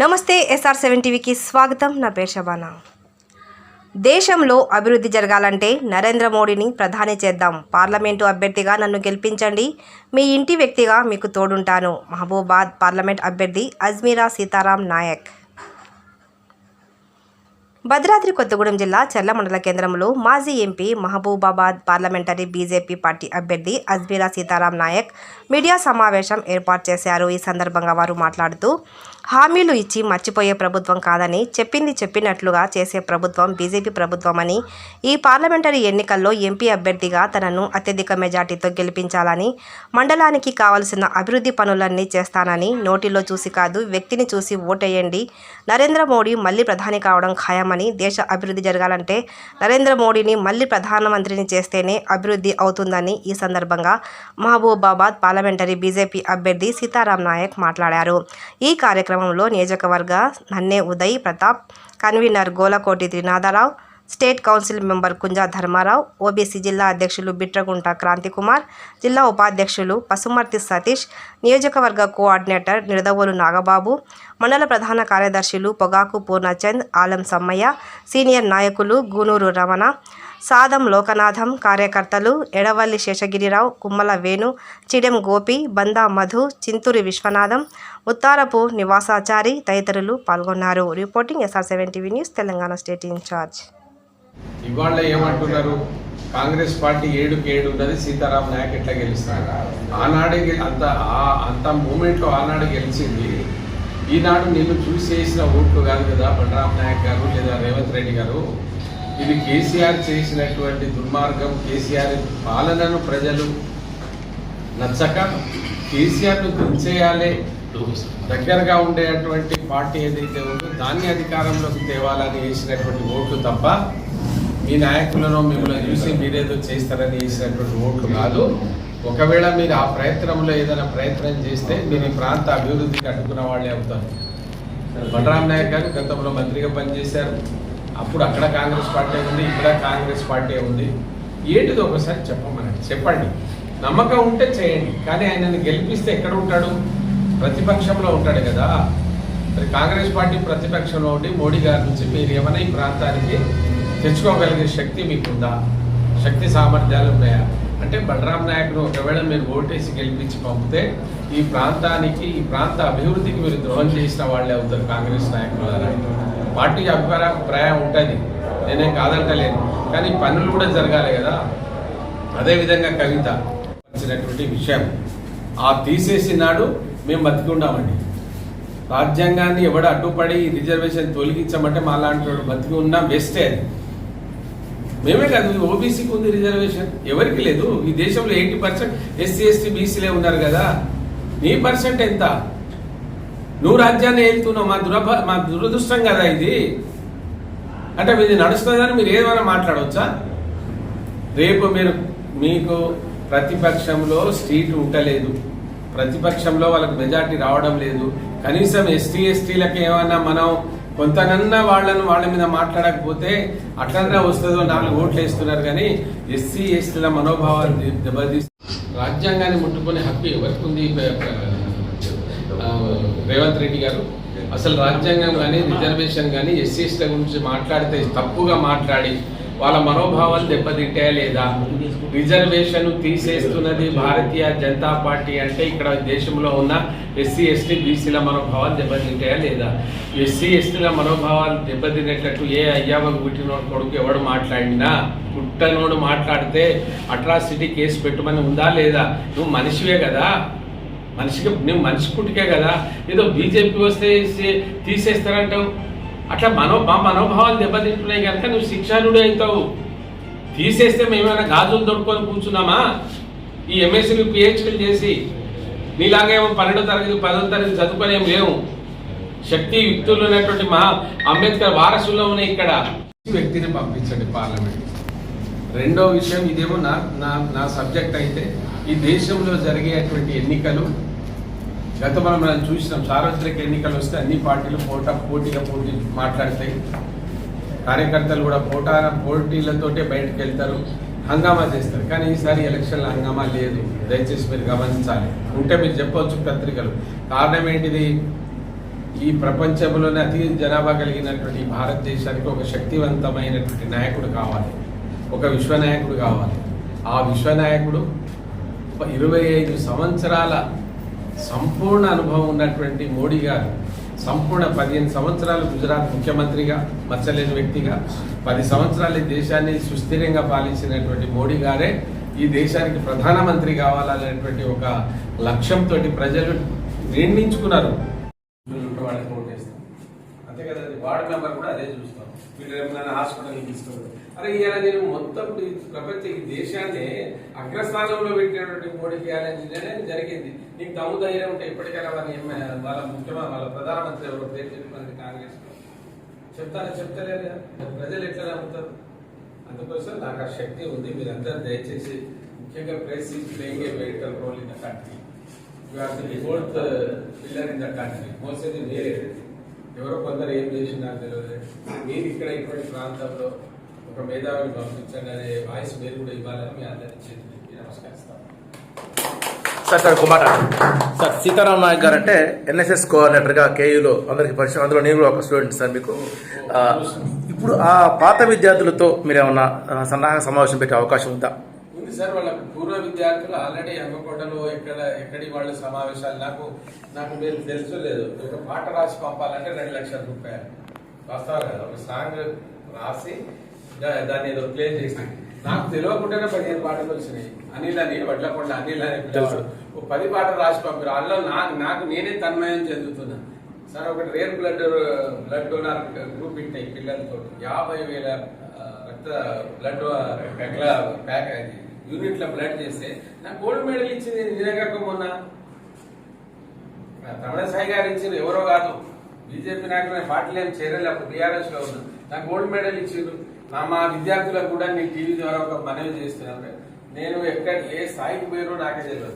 నమస్తే SR seven టీవీకి స్వాగతం. నా పేరు షబానా దేశంలో అభివృద్ధి జరగాలంటే నరేంద్ర మోడీని ప్రధాని చేద్దాం. పార్లమెంటు అభ్యర్థిగా నన్ను గెలిపించండి. మీ ఇంటి వ్యక్తిగా మీకు తోడుంటాను. మహబూబాద్ పార్లమెంట్ అభ్యర్థి అజ్మీరా సీతారాం నాయక్. భద్రాద్రి కొత్తగూడెం జిల్లా చెర్ల మండల కేంద్రంలో మాజీ MP Mahabubabad parliamentary BJP party అభ్యర్థి అజ్మీరా సీతారాం నాయక్ మీడియా సమావేశం ఏర్పాటు చేశారు. ఈ సందర్భంగా వారు మాట్లాడుతూ హామీలు ఇచ్చి మర్చిపోయే ప్రభుత్వం కాదని చెప్పింది చెప్పినట్లుగా చేసే ప్రభుత్వం బీజేపీ ప్రభుత్వమని ఈ పార్లమెంటరీ ఎన్నికల్లో ఎంపీ అభ్యర్థిగా తనను అత్యధిక మెజార్టీతో గెలిపించాలని మండలానికి కావలసిన అభివృద్ధి పనులన్నీ చేస్తానని నోటిలో చూసి కాదు వ్యక్తిని చూసి ఓటేయండి. నరేంద్ర మోడీ మళ్ళీ ప్రధాని కావడం ఖాయమని దేశ అభివృద్ధి జరగాలంటే నరేంద్ర మోడీని మళ్ళీ ప్రధానమంత్రిని చేస్తేనే అభివృద్ధి అవుతుందని ఈ సందర్భంగా మహబూబాబాద్ పార్లమెంటరీ బీజేపీ అభ్యర్థి సీతారాం నాయక్ మాట్లాడారు. ఈ కార్యక్రమంలో నియోజకవర్గ నన్నే Uday Pratap convener Golakoti Trinatharao state council member Kunja Dharmarao OBC జిల్లా అధ్యక్షులు బిట్రగుంట క్రాంతికుమార్ జిల్లా ఉపాధ్యక్షులు పసుమర్తి సతీష్ నియోజకవర్గ కోఆర్డినేటర్ నిడదవోలు నాగబాబు మండల ప్రధాన కార్యదర్శులు పొగాకు పూర్ణచంద్ ఆలం సమ్మయ్య సీనియర్ నాయకులు గూనూరు రమణ సాదం లోకనాథం కార్యకర్తలు ఎడవల్లి శేషగిరిరావు కుమ్మల వేణు చిడెం గోపి బందా మధు చింతూరి విశ్వనాథం ఉత్తారపు నివాసాచారి తదితరులు పాల్గొన్నారు. Reporting SR seven TV news Telangana state incharge. ఇవాళ ఏమంటున్నారు? కాంగ్రెస్ పార్టీ ఏడుకి ఏడు ఉన్నది సీతారాం నాయక్ ఎట్లా గెలుస్తున్నారు ఆనాడే అంత అంత మూమెంట్లో ఆనాడు గెలిచింది. ఈనాడు నిన్ను చూసి చేసిన ఓట్లు కాదు కదా బలరాం నాయక్ గారు లేదా రేవంత్ రెడ్డి గారు? ఇది కేసీఆర్ చేసినటువంటి దుర్మార్గం కేసీఆర్ పాలనను ప్రజలు నచ్చక కేసీఆర్ను దించేయాలి. దగ్గరగా ఉండేటువంటి పార్టీ ఏదైతే ఉందో దాన్ని అధికారంలోకి తేవాలని వేసినటువంటి ఓట్లు తప్ప మీ నాయకులను మిమ్మల్ని చూసి మీరేదో చేస్తారని వేసినటువంటి ఓట్లు కాదు. ఒకవేళ మీరు ఆ ప్రయత్నంలో ఏదైనా ప్రయత్నం చేస్తే మీరు ఈ ప్రాంత అభివృద్ధికి అడ్డుకున్న వాళ్ళే అవుతారు. బలరాం నాయక్ గారు గతంలో మంత్రిగా పనిచేశారు. అప్పుడు అక్కడ కాంగ్రెస్ పార్టీ ఉంది ఇక్కడ కాంగ్రెస్ పార్టీ ఉంది. ఏంటిది ఒకసారి చెప్పమనండి. చెప్పండి. నమ్మకం ఉంటే చేయండి. కానీ ఆయనను గెలిపిస్తే ఎక్కడ ఉంటాడు? ప్రతిపక్షంలో ఉంటాడు కదా. మరి కాంగ్రెస్ పార్టీ ప్రతిపక్షంలో ఉండి మోడీ గారి నుంచి మీరు ఏమైనా ఈ ప్రాంతానికి తెచ్చుకోగలిగే శక్తి మీకుందా? శక్తి సామర్థ్యాలు ఉన్నాయా? అంటే బలరాం నాయకుడు ఒకవేళ మీరు ఓటేసి గెలిపించి పంపితే ఈ ప్రాంతానికి ఈ ప్రాంత అభివృద్ధికి మీరు ద్రోహం చేసిన వాళ్ళే అవుతారు కాంగ్రెస్ నాయకులు ద్వారా పార్టీకి అభిప్రాయం ఉంటుంది. నేనేం కాదంటలేను. కానీ పనులు కూడా జరగాలి కదా. అదేవిధంగా కవిత వచ్చినటువంటి విషయం. ఆ తీసేసి నాడు మేము బతికుండామండి రాజ్యాంగాన్ని ఎవడ అడ్డుపడి రిజర్వేషన్ తొలగించమంటే మా లాంటి వాడు బతికి ఉన్నా బెస్టే అది. మేమే కాదు ఓబీసీకి ఉంది రిజర్వేషన్. ఎవరికి లేదు. ఈ దేశంలో ఎయిటీ పర్సెంట్ ఎస్సీ ఎస్టీ బీసీలే ఉన్నారు కదా. నీ పర్సెంట్ ఎంత? నువ్వు రాజ్యాన్ని వెళ్తున్నావు మా దురభ మా దురదృష్టం కదా ఇది. అంటే మీది నడుస్తుందని మీరు ఏమైనా మాట్లాడవచ్చా? రేపు మీరు మీకు ప్రతిపక్షంలో సీట్ ఉండలేదు. ప్రతిపక్షంలో వాళ్ళకి మెజార్టీ రావడం లేదు. కనీసం ఎస్టీ ఎస్టీలకు ఏమన్నా మనం కొంతనన్నా వాళ్ళను వాళ్ళ మీద మాట్లాడకపోతే అట్లన్నా వస్తుందో నాలుగు ఓట్లు వేస్తున్నారు కానీ ఎస్సీ ఎస్టీల మనోభావాలు దెబ్బతీసి రాజ్యాంగాన్ని ముట్టుకునే హక్కు ఎవరికి ఉంది రేవంత్ రెడ్డి గారు. అసలు రాజ్యాంగం కానీ రిజర్వేషన్ కానీ ఎస్సీ ఎస్టీల గురించి మాట్లాడితే తప్పుగా మాట్లాడి వాళ్ళ మనోభావాలు దెబ్బతింటాయా లేదా? రిజర్వేషన్ తీసేస్తున్నది భారతీయ జనతా పార్టీ అంటే ఇక్కడ దేశంలో ఉన్న ఎస్సీ ఎస్టీ బీసీల మనోభావాలు దెబ్బతింటాయా లేదా? ఎస్సీ ఎస్టీల మనోభావాలు దెబ్బతినేటట్టు ఏ అయ్యావకు పుట్టినోడు కొడుకు ఎవడు మాట్లాడినా పుట్టనోడు మాట్లాడితే అట్రాసిటీ కేసు పెట్టమని ఉందా లేదా? నువ్వు మనిషివే కదా. మనిషికి నువ్వు మనిషి పుట్టికే కదా. ఏదో బీజేపీ వస్తే తీసేస్తారంటావు. అట్లా మనో మా మనోభావాలు దెబ్బతింటున్నాయి కనుక నువ్వు శిక్షానుడు అవుతావు. తీసేస్తే మేమైనా గాజులు దొడుకొని కూర్చున్నామా? ఈ ఎంఎస్సీలు పిహెచ్డీలు చేసి నీలాగేమో పన్నెండో తరగతి పదో తరగతి చదువుకొని లేవు. శక్తి యుక్తులు ఉన్నటువంటి మా అంబేద్కర్ వారసుల్లో ఉన్నాయి ఇక్కడ. వ్యక్తిని పంపించండి పార్లమెంట్. రెండో విషయం ఇదేమో నా నా నా సబ్జెక్ట్ అయితే ఈ దేశంలో జరిగేటువంటి ఎన్నికలు గతంలో మనం చూసినాం సార్వత్రిక ఎన్నికలు వస్తే అన్ని పార్టీలు పోటా పోటీగా పోటీ మాట్లాడతాయి. కార్యకర్తలు కూడా పోటా పోటీలతోటే బయటకు వెళ్తారు హంగామా చేస్తారు. కానీ ఈసారి ఎలక్షన్లో హంగామా లేదు. దయచేసి మీరు గమనించాలి. ఉంటే మీరు చెప్పవచ్చు పత్రికలు. కారణం ఏంటిది? ఈ ప్రపంచంలోనే అతి జనాభా కలిగినటువంటి భారతదేశానికి ఒక శక్తివంతమైనటువంటి నాయకుడు కావాలి. ఒక విశ్వనాయకుడు కావాలి. ఆ విశ్వనాయకుడు ఇరవై ఐదు సంవత్సరాల సంపూర్ణ అనుభవం ఉన్నటువంటి మోడీ గారు సంపూర్ణ పదిహేను సంవత్సరాలు గుజరాత్ ముఖ్యమంత్రిగా మచ్చలేని వ్యక్తిగా పది సంవత్సరాలు ఈ దేశాన్ని సుస్థిరంగా పాలించినటువంటి మోడీ గారే ఈ దేశానికి ప్రధానమంత్రి కావాలనేటువంటి ఒక లక్ష్యంతో ప్రజలు నిర్ణయించుకున్నారు. అంతే కదా వార్డు మెంబర్ కూడా అదే చూస్తాం. వీళ్ళు ఏమైనా హాస్పిటల్కి తీసుకోవడం అరే ఇవాళ నేను మొత్తం ప్రపంచ ఈ దేశాన్ని అగ్రస్థానంలో పెట్టినటువంటి మోడీ చేయాలని జరిగింది. నీకు దమ్ము ధైర్యం ఉంటే ఇప్పటికైనా వాళ్ళ వాళ్ళ ముఖ్యమంత్రి వాళ్ళ ప్రధానమంత్రి ఎవరో పేరు చెప్పినది కాంగ్రెస్ చెప్తారా చెప్తలేదు ప్రజలు ఎట్లా నమ్ముతారు? అందుకోసం నాకు ఆ శక్తి ఉంది. మీరందరూ దయచేసి ముఖ్యంగా press is playing a vital role in the country you are the fourth pillar in the country మోసేది వేరే. ఎవరో కొందరు ఏం చేసి నాకు తెలియదు. మీరు ఇక్కడ ఇటువంటి ప్రాంతంలో ఒక మేధావిని పంపించండి అనే వాయిస్ మీరు కూడా ఇవ్వాలని మీ అందరి చేతులెత్తి నమస్కరిస్తాను sir sir Kumar sir Sitaram Nayak garu అంటే ఎన్ఎస్ఎస్ కోఆర్డినేటర్గా కేయూలో అందరికి పరిచయం. అందులో నేను కూడా ఒక స్టూడెంట్ సార్ మీకు. ఇప్పుడు ఆ పాత విద్యార్థులతో మీరు ఏమన్నా సన్నాహక సమావేశం పెట్టే అవకాశం ఉందా? ఉంది సార్ వాళ్ళ పూర్వ విద్యార్థులు ఆల్రెడీ హన్మకొండలో ఎక్కడ ఎక్కడి వాళ్ళ సమావేశాలు నాకు నాకు మీరు తెలుసు లేదు. ఒక పాట రాసి పంపాలంటే రెండు లక్షల రూపాయలు. వస్తారు కదా ఒక సాంగ్ రాసి దాన్ని ఏదో ప్లే చేసి నాకు తెలియకుండానే పదిహేను పాటలు వచ్చినాయి. అనిల్ అని వడ్లకొండ అనిల్ అని పిల్లవాడు. ఓ పది పాటలు రాసి పంపారు. అందులో నాకు నాకు నేనే తన్మయం చెందుతున్నా. సార్ ఒకటి rare blood blood donor group ఇంటాయి పిల్లలతో. యాభై వేల రక్త బ్లడ్ ప్యాక్ యూనిట్ల బ్లడ్ చేస్తే నాకు గోల్డ్ మెడల్ ఇచ్చింది నిజంగా మొన్న. తమిళ సాయి గారు ఇచ్చింది ఎవరో కాదు. బీజేపీ నాయకులు పార్టీలు ఏం చేరలేదు అప్పుడు బీఆర్ఎస్లో ఉన్నా. నాకు గోల్డ్ మెడల్ ఇచ్చిండ్రు. నా మా విద్యార్థులకు కూడా నేను టీవీ ద్వారా ఒక మనవి చేస్తున్నాను. నేను ఎక్కడ ఏ స్థాయికి పోయినో నాకే తెలియదు.